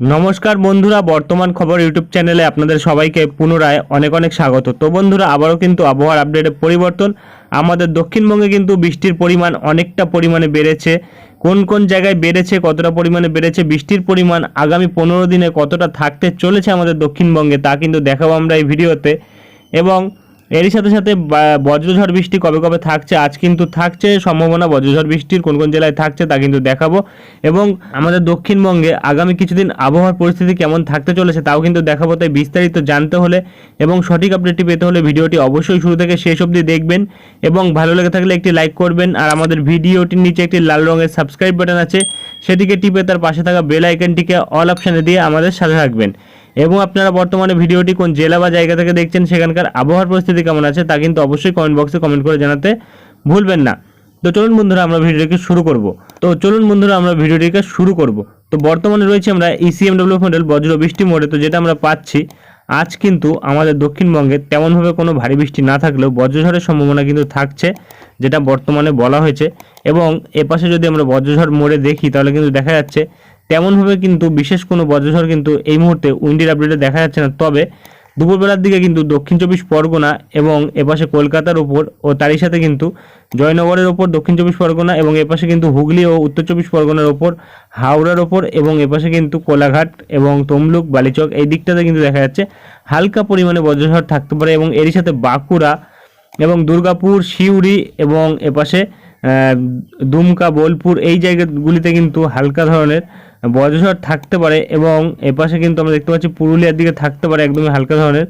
নমস্কার বন্ধুরা, বর্তমান খবর ইউটিউব চ্যানেলে আপনাদের সবাইকে পুনরায় অনেক অনেক স্বাগত। তো বন্ধুরা, আবারও কিন্তু আবহাওয়ার আপডেটে পরিবর্তন। আমাদের দক্ষিণবঙ্গে কিন্তু বৃষ্টির পরিমাণ অনেকটা পরিমাণে বেড়েছে। কোন কোন জায়গায় বেড়েছে, কতটা পরিমাণে বেড়েছে, বৃষ্টির পরিমাণ আগামী পনেরো দিনে কতটা থাকতে চলেছে আমাদের দক্ষিণবঙ্গে তা কিন্তু দেখাবো আমরা এই ভিডিওতে। এবং এরই সাথে সাথে বজ্রঝড় বৃষ্টি কবে কবে থাকছে? আজ কিন্তু থাকছে, সম্ভাবনা বজ্রঝড় বৃষ্টির কোন কোন জেলায় থাকছে তা কিন্তু দেখাবো। এবং আমাদের দক্ষিণবঙ্গে আগামী কিছুদিন আবহাওয়ার পরিস্থিতি কেমন থাকতে চলেছে তাও কিন্তু দেখাবো, তাই বিস্তারিত জানতে হলে এবং সঠিক আপডেটটি পেতে হলে ভিডিওটি অবশ্যই শুরু থেকে শেষ অবধি দেখবেন এবং ভালো লেগে থাকলে একটি লাইক করবেন। আর আমাদের ভিডিওটির নিচে একটি লাল রঙের সাবস্ক্রাইব বাটন আছে, সেটিকে টিপে তার পাশে থাকা বেল আইকনটিকে অল অপশানে দিয়ে আমাদের সাথে থাকবেন। এবং আপনারা বর্তমানে ভিডিওটি কোন জেলা বা জায়গা থেকে দেখছেন, সেখানকার আবহাওয়ার পরিস্থিতি কেমন আছে তা কিন্তু অবশ্যই কমেন্ট বক্সে কমেন্ট করে জানাতে ভুলবেন না। তো চলুন বন্ধুরা, আমরা ভিডিওটিকে শুরু করব। তো চলুন বন্ধুরা, আমরা ভিডিওটিকে শুরু করব। তো বর্তমানে রয়েছে আমরা E ইসিএমডব্লিউ মডেল বজ্র বৃষ্টি মোডে, তো যেটা আমরা পাচ্ছি, আজ কিন্তু আমাদের দক্ষিণবঙ্গে তেমনভাবে কোনো ভারী বৃষ্টি না থাকলেও বজ্রঝড়ের সম্ভাবনা কিন্তু থাকছে, যেটা বর্তমানে বলা হয়েছে। এবং এপাশে যদি আমরা বজ্রঝড় মোড়ে দেখি, তাহলে কিন্তু দেখা যাচ্ছে তেমনভাবে কিন্তু বিশেষ কোনো বজ্রঝড় কিন্তু এই মুহূর্তে উইন্ডির আপডেটে দেখা যাচ্ছে না। তবে দুপুরবেলার দিকে কিন্তু দক্ষিণ চব্বিশ পরগনা এবং এপাশে কলকাতার ওপর ও তারই সাথে কিন্তু জয়নগরের ওপর দক্ষিণ চব্বিশ পরগনা এবং এপাশে কিন্তু হুগলি ও উত্তর চব্বিশ পরগনার ওপর হাওড়ার ওপর এবং এপাশে কিন্তু কোলাঘাট এবং তমলুক, বালিচক এই দিকটাতে কিন্তু দেখা যাচ্ছে হালকা পরিমাণে বজ্রঝড় থাকতে পারে এবং এরই সাথে বাঁকুড়া এবং দুর্গাপুর, সিউড়ি এবং এপাশে দুমকা, বোলপুর এই জায়গাগুলিতে কিন্তু হালকা ধরনের বজ্রঝড় থাকতে পারে এবং এপাশে কিন্তু আমরা দেখতে পাচ্ছি পুরুলিয়ার দিকে থাকতে পারে একদমই হালকা ধরনের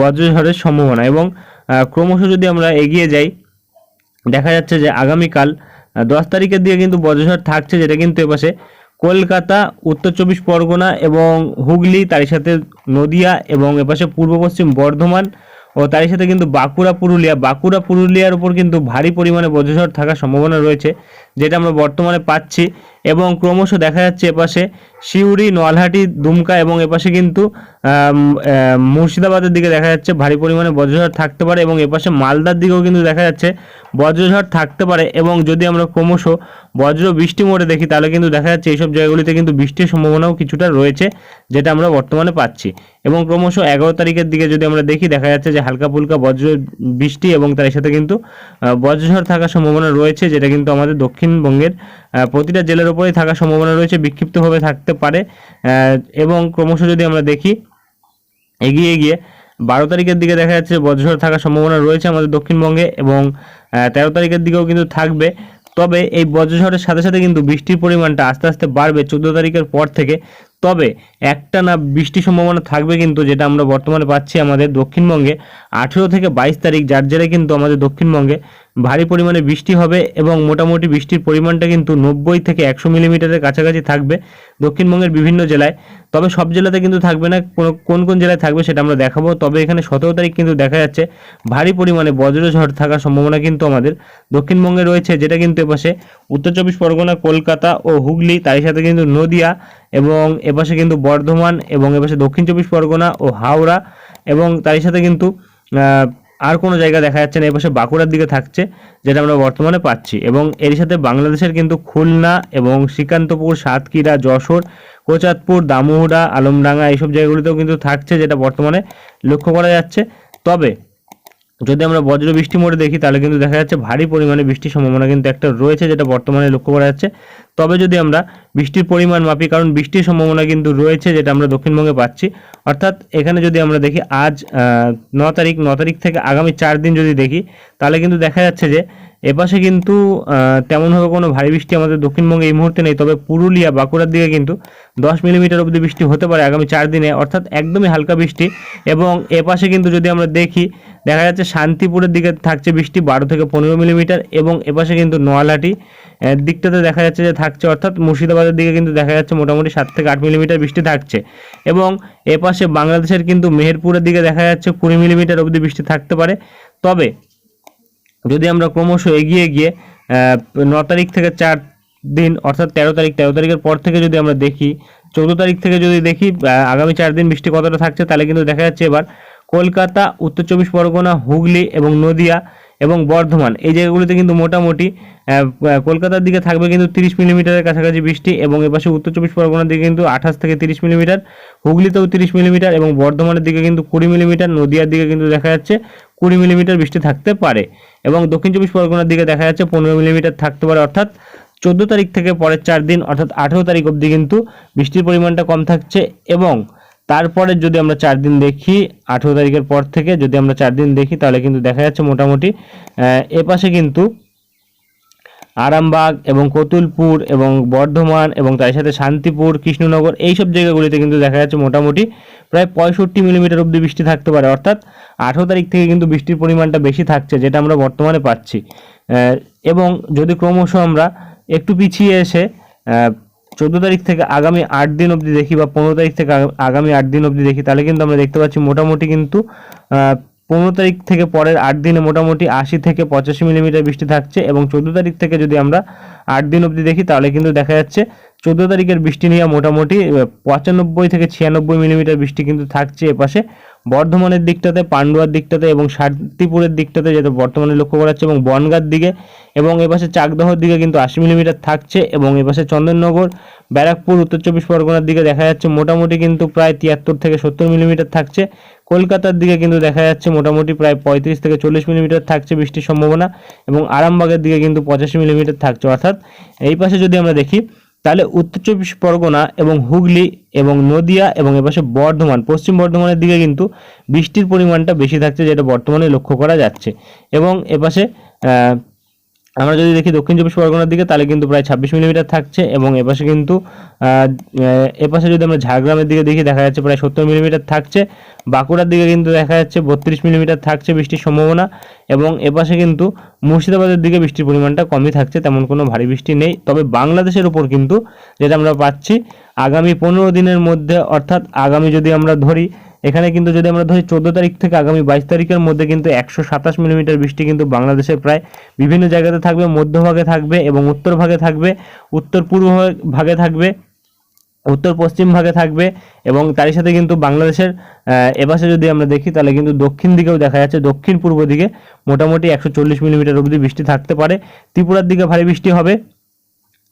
বজ্রঝড়ের সম্ভাবনা এবং ক্রমশ যদি আমরা এগিয়ে যাই, দেখা যাচ্ছে যে আগামীকাল দশ তারিখের দিকে কিন্তু বজ্রঝড় থাকছে যেটা কিন্তু এপাশে কলকাতা, উত্তর চব্বিশ পরগনা এবং হুগলি, তারই সাথে নদিয়া এবং এপাশে পূর্ব পশ্চিম বর্ধমান ও তারই সাথে কিন্তু বাঁকুড়া, পুরুলিয়া। বাঁকুড়া, পুরুলিয়ার উপর কিন্তু ভারী পরিমাণে বজ্রঝড় থাকার সম্ভাবনা রয়েছে, যেটা আমরা বর্তমানে পাচ্ছি। এবং ক্রমশ দেখা যাচ্ছে এপাশে সিউড়ি নলহাটি দুমকা এবং এপাশে কিন্তু মুর্শিদাবাদের দিকে দেখা যাচ্ছে ভারী পরিমাণে বজ্রঝড় থাকতে পারে এবং এপাশে মালদার দিকেও কিন্তু দেখা যাচ্ছে বজ্রঝড় থাকতে পারে এবং যদি আমরা ক্রমশ বজ্র বৃষ্টি মোড়ে দেখি, তাহলে কিন্তু দেখা যাচ্ছে এইসব জায়গাগুলিতে কিন্তু বৃষ্টির সম্ভাবনাও কিছুটা রয়েছে, যেটা আমরা বর্তমানে পাচ্ছি। এবং ক্রমশ এগারো তারিখের দিকে যদি আমরা দেখি, দেখা যাচ্ছে যে হালকা ফুলকা বজ্র বৃষ্টি এবং তার সাথে কিন্তু বজ্রঝড় থাকার সম্ভাবনা রয়েছে, যেটা কিন্তু আমাদের দক্ষিণবঙ্গের প্রতিটা জেলার উপরেই থাকার সম্ভাবনা রয়েছে, বিক্ষিপ্তভাবে থাকতে পারে। এবং ক্রমশ যদি আমরা দেখি, এগিয়ে গিয়ে বারো তারিখের দিকে দেখা যাচ্ছে বজ্রঝড় থাকার সম্ভাবনা রয়েছে আমাদের দক্ষিণবঙ্গে এবং তেরো তারিখের দিকেও কিন্তু থাকবে। তবে এই বজ্রঝড়ের সাথে সাথে কিন্তু বৃষ্টির পরিমাণটা আস্তে আস্তে বাড়বে চোদ্দ তারিখের পর থেকে। তবে একটা না বৃষ্টির সম্ভাবনা থাকবে কিন্তু যেটা আমরা বর্তমানে পাচ্ছি আমাদের দক্ষিণবঙ্গে। আঠেরো থেকে বাইশ তারিখ, যার জেরে কিন্তু আমাদের দক্ষিণবঙ্গে ভারী পরিমাণে বৃষ্টি হবে এবং মোটামুটি বৃষ্টির পরিমাণটা কিন্তু নব্বই থেকে একশো মিলিমিটারের কাছাকাছি থাকবে দক্ষিণবঙ্গের বিভিন্ন জেলায়। তবে সব জেলাতে কিন্তু থাকবে না, কোন কোন জেলায় থাকবে সেটা আমরা দেখাবো। তবে এখানে সতেরো তারিখ কিন্তু দেখা যাচ্ছে ভারী পরিমাণে বজ্রঝড় থাকার সম্ভাবনা কিন্তু আমাদের। দক্ষিণবঙ্গে রয়েছে যেটা কিন্তু এপাশে উত্তর চব্বিশ পরগনা, কলকাতা ও হুগলি, তারই সাথে কিন্তু নদিয়া এবং এপাশে কিন্তু বর্ধমান এবং এপাশে দক্ষিণ চব্বিশ পরগনা ও হাওড়া এবং তারই সাথে কিন্তু আর কোনো জায়গা দেখা যাচ্ছে না, এপাশে বাঁকুড়ার দিকে থাকছে, যেটা আমরা বর্তমানে পাচ্ছি। এবং এর সাথে বাংলাদেশের কিন্তু খুলনা এবং শ্রীকান্তপুর, সাতক্ষীরা, যশোর কোচাতপুর দামুহুড়া আলমডাঙ্গা, এইসব জায়গাগুলিতেও কিন্তু থাকছে, যেটা বর্তমানে লক্ষ্য করা যাচ্ছে। তবে যদি আমরা বজ্র বৃষ্টি মোড়ে দেখি, তাহলে কিন্তু দেখা যাচ্ছে ভারী পরিমাণে বৃষ্টির সম্ভাবনা কিন্তু একটা রয়েছে যেটা বর্তমানে লক্ষ্য করা যাচ্ছে। তবে যদি আমরা বৃষ্টির পরিমাণ মাপি, কারণ বৃষ্টির সম্ভাবনা কিন্তু রয়েছে যেটা আমরা দক্ষিণবঙ্গে পাচ্ছি। অর্থাৎ এখানে যদি আমরা দেখি আজ ন তারিখ ন তারিখ থেকে আগামী চার দিন যদি দেখি, তাহলে কিন্তু দেখা যাচ্ছে যে এপাশে কিন্তু তেমনভাবে কোনো ভারী বৃষ্টি আমাদের দক্ষিণবঙ্গে এই মুহূর্তে নেই। তবে পুরুলিয়া, বাঁকুড়ার দিকে কিন্তু দশ মিলিমিটার অবধি বৃষ্টি হতে পারে আগামী চার দিনে, অর্থাৎ একদমই হালকা বৃষ্টি। এবং এপাশে কিন্তু যদি আমরা দেখি দেখা যাচ্ছে শান্তিপুরের দিকে থাকছে বৃষ্টি বারো থেকে পনেরো মিলিমিটার এবং এপাশে কিন্তু নোয়ালাটি। দিকটাতে দেখা যাচ্ছে যে থাকছে অর্থাৎ মুর্শিদাবাদের দিকে কিন্তু দেখা যাচ্ছে মোটামুটি সাত থেকে আট মিলিমিটার বৃষ্টি থাকছে। এবং এপাশে বাংলাদেশের কিন্তু মেহেরপুরের দিকে দেখা যাচ্ছে কুড়ি মিলিমিটার অবধি বৃষ্টি থাকতে পারে। তবে যদি আমরা ক্রমশ এগিয়ে গিয়ে ন তারিখ থেকে চার দিন অর্থাৎ তেরো তারিখ, তেরো তারিখের পর থেকে যদি আমরা দেখি, চৌদ্দ তারিখ থেকে যদি দেখি আগামী চার দিন বৃষ্টি কতটা থাকছে তাহলে কিন্তু দেখা যাচ্ছে এবার কলকাতা, উত্তর চব্বিশ পরগনা, হুগলি এবং নদিয়া এবং বর্ধমান। এই জায়গাগুলিতে কিন্তু মোটামুটি কলকাতার দিকে থাকবে কিন্তু তিরিশ মিলিমিটারের কাছাকাছি বৃষ্টি এবং এপাশে উত্তর চব্বিশ পরগনার দিকে কিন্তু আঠাশ থেকে তিরিশ মিলিমিটার, হুগলিতেও তিরিশ মিলিমিটার এবং বর্ধমানের দিকে কিন্তু কুড়ি মিলিমিটার, নদিয়ার দিকে কিন্তু দেখা যাচ্ছে কুড়ি মিলিমিটার বৃষ্টি থাকতে পারে এবং দক্ষিণ চব্বিশ পরগনার দিকে দেখা যাচ্ছে পনেরো মিলিমিটার থাকতে পারে। অর্থাৎ চোদ্দ তারিখ থেকে পরের চার দিন, অর্থাৎ আঠেরো তারিখ অবধি কিন্তু বৃষ্টির পরিমাণটা কম থাকছে এবং তারপরে যদি আমরা চার দিন দেখি আঠেরো তারিখের পর থেকে যদি আমরা চার দিন দেখি তাহলে কিন্তু দেখা যাচ্ছে মোটামুটি আহ, এপাশে কিন্তু আরামবাগ এবং কতুলপুর এবং বর্ধমান এবং তার সাথে শান্তিপুর কৃষ্ণনগর এই সব জায়গাগুলিতে কিন্তু দেখা যাচ্ছে মোটামুটি প্রায় পঁয়ষট্টি মিলিমিটার অবধি বৃষ্টি থাকতে পারে। অর্থাৎ আঠেরো তারিখ থেকে কিন্তু বৃষ্টির পরিমাণটা বেশি থাকছে যেটা আমরা বর্তমানে পাচ্ছি। এবং যদি ক্রমশ আমরা একটু পিছিয়ে এসে চোদ্দ তারিখ থেকে আগামী আট দিন অবধি দেখি বা পনেরো তারিখ থেকে আগা- আগামী আট দিন অবধি দেখি। তাহলে কিন্তু আমরা দেখতে পাচ্ছি মোটামুটি কিন্তু পনেরো তারিখ থেকে পরের আট দিনে মোটামুটি আশি থেকে পঁচাশি মিলিমিটার বৃষ্টি থাকছে এবং চোদ্দ তারিখ থেকে যদি আমরা আট দিন অবধি দেখি, তাহলে কিন্তু দেখা যাচ্ছে চোদ্দ তারিখের বৃষ্টি নিয়ে মোটামুটি পঁচানব্বই থেকে ছিয়ানব্বই মিলিমিটার বৃষ্টি কিন্তু থাকছে এপাশে। বর্ধমানের দিকটাতে, পান্ডুয়ার দিকটাতে এবং শান্তিপুরের দিকটাতে যেটা বর্তমানে লক্ষ্য করা যাচ্ছে এবং বনগাঁর দিকে এবং এপাশে চাকদহর দিকে কিন্তু আশি মিলিমিটার থাকছে এবং এপাশে চন্দননগর, ব্যারাকপুর, উত্তর চব্বিশ পরগনার দিকে দেখা যাচ্ছে মোটামুটি কিন্তু প্রায় তিয়াত্তর থেকে সত্তর মিলিমিটার থাকছে। কলকাতার দিকে কিন্তু দেখা যাচ্ছে মোটামুটি প্রায় পঁয়ত্রিশ থেকে চল্লিশ মিলিমিটার থাকছে বৃষ্টির সম্ভাবনা এবং আরামবাগের দিকে কিন্তু পঁচাশি মিলিমিটার থাকছে। অর্থাৎ এই পাশে যদি আমরা দেখি তাহলে উত্তর চব্বিশ পরগনা এবং হুগলি এবং নদিয়া এবং এপাশে বর্ধমান, পশ্চিম বর্ধমানের দিকে কিন্তু বৃষ্টির পরিমাণটা বেশি থাকছে যেটা বর্তমানে লক্ষ্য করা যাচ্ছে। এবং এপাশে আমরা যদি দেখি দক্ষিণ চব্বিশ পরগনার দিকে, তাহলে কিন্তু প্রায় ছাব্বিশ মিলিমিটার থাকছে এবং এপাশে কিন্তু এপাশে যদি আমরা ঝাড়গ্রামের দিকে দেখি, দেখা যাচ্ছে প্রায় সত্তর মিলিমিটার থাকছে। বাঁকুড়ার দিকে কিন্তু দেখা যাচ্ছে বত্রিশ মিলিমিটার থাকছে বৃষ্টির সম্ভাবনা এবং এপাশে কিন্তু মুর্শিদাবাদের দিকে বৃষ্টির পরিমাণটা কমই থাকছে, তেমন কোনো ভারী বৃষ্টি নেই। তবে বাংলাদেশের উপর কিন্তু যেটা আমরা পাচ্ছি, আগামী পনেরো দিনের মধ্যে, অর্থাৎ আগামী যদি আমরা ধরি এখানে কিন্তু যদি আমরা ধরি চোদ্দ তারিখ থেকে আগামী বাইশ তারিখের মধ্যে কিন্তু একশো সাতাশ মিলিমিটার বৃষ্টি কিন্তু বাংলাদেশের প্রায় বিভিন্ন জায়গাতে থাকবে মধ্যভাগে থাকবে এবং উত্তর ভাগে থাকবে, উত্তর পূর্ব ভাগে- থাকবে, উত্তর পশ্চিম ভাগে থাকবে এবং তারই সাথে কিন্তু বাংলাদেশের এপাশে যদি আমরা দেখি তাহলে কিন্তু দক্ষিণ দিকেও দেখা যাচ্ছে, দক্ষিণ পূর্ব দিকে মোটামুটি একশো চল্লিশ মিলিমিটার অবধি বৃষ্টি থাকতে পারে। ত্রিপুরার দিকে ভারী বৃষ্টি হবে,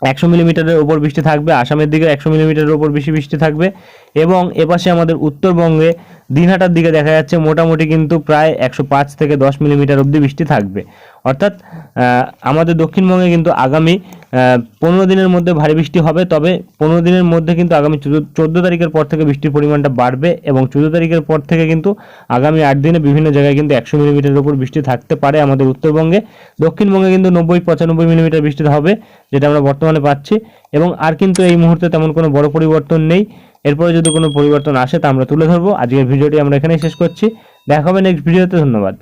একশো মিলিমিটারের ওপর বৃষ্টি থাকবে, আসামের দিকে একশো মিলিমিটারের ওপর বেশি বৃষ্টি থাকবে। এবং এপাশে আমাদের উত্তরবঙ্গে দিনহাটার দিকে দেখা যাচ্ছে মোটামুটি কিন্তু প্রায় একশো পাঁচ থেকে দশ মিলিমিটার অবধি বৃষ্টি থাকবে। অর্থাৎ আমাদের দক্ষিণবঙ্গে কিন্তু আগামী পনেরো দিনের মধ্যে ভারী বৃষ্টি হবে, তবে পনেরো দিনের মধ্যে কিন্তু আগামী চোদ্দ তারিখের পর থেকে বৃষ্টির পরিমাণটা বাড়বে এবং চোদ্দ তারিখের পর থেকে কিন্তু আগামী আট দিনে বিভিন্ন জায়গায় কিন্তু একশো মিলিমিটারের উপর বৃষ্টি থাকতে পারে আমাদের উত্তরবঙ্গে। দক্ষিণবঙ্গে কিন্তু নব্বই, পঁচানব্বই মিলিমিটার বৃষ্টি হবে, যেটা আমরা বর্তমানে পাচ্ছি। এবং আর কিন্তু এই মুহূর্তে তেমন কোনো বড় পরিবর্তন নেই। এরপরে যদি কোনো পরিবর্তন আসে তা আমরা তুলে ধরবো। আজকের ভিডিওটি আমরা এখানেই শেষ করছি। দেখা হবে নেক্সট ভিডিওতে ধন্যবাদ।